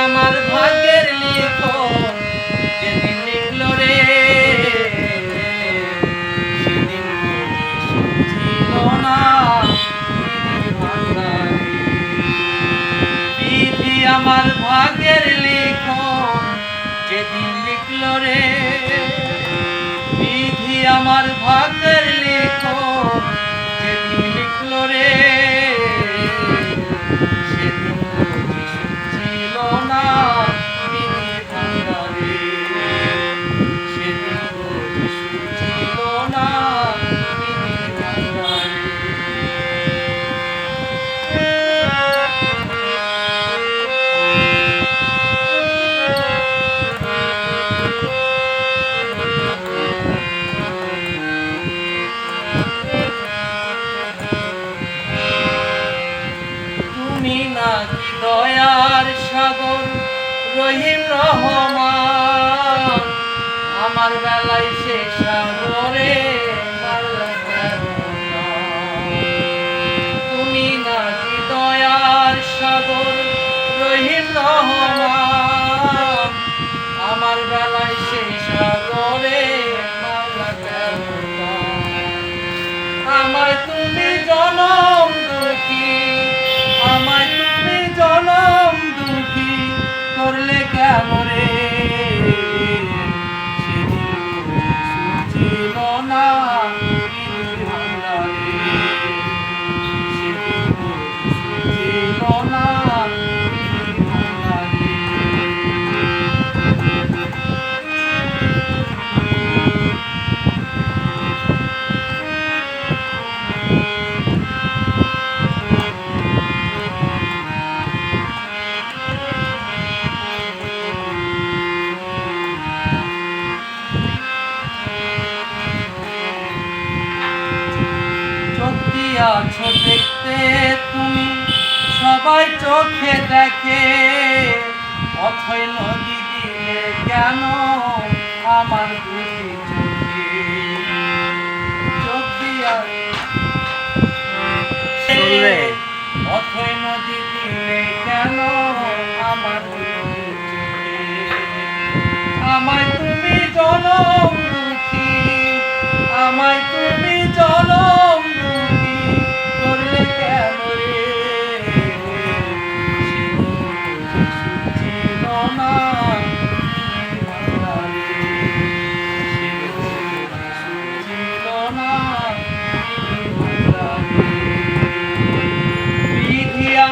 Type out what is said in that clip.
আমার ভাগ্যের লিখন তুমি নাকি দয়ার সাগর রহিম রহমান, আমার বেলায় সে সাগরে? তুমি নাকি দয়ার সাগর রহিম রহমান সত্যি আছো দেখতে তুমি। সবাই চোখে দেখে। অথই নদী দিলে কেন আমার দুটি চোখে চোখ দিয়া অথই নদী দিলে কেন আমার আমায় তুমি জনম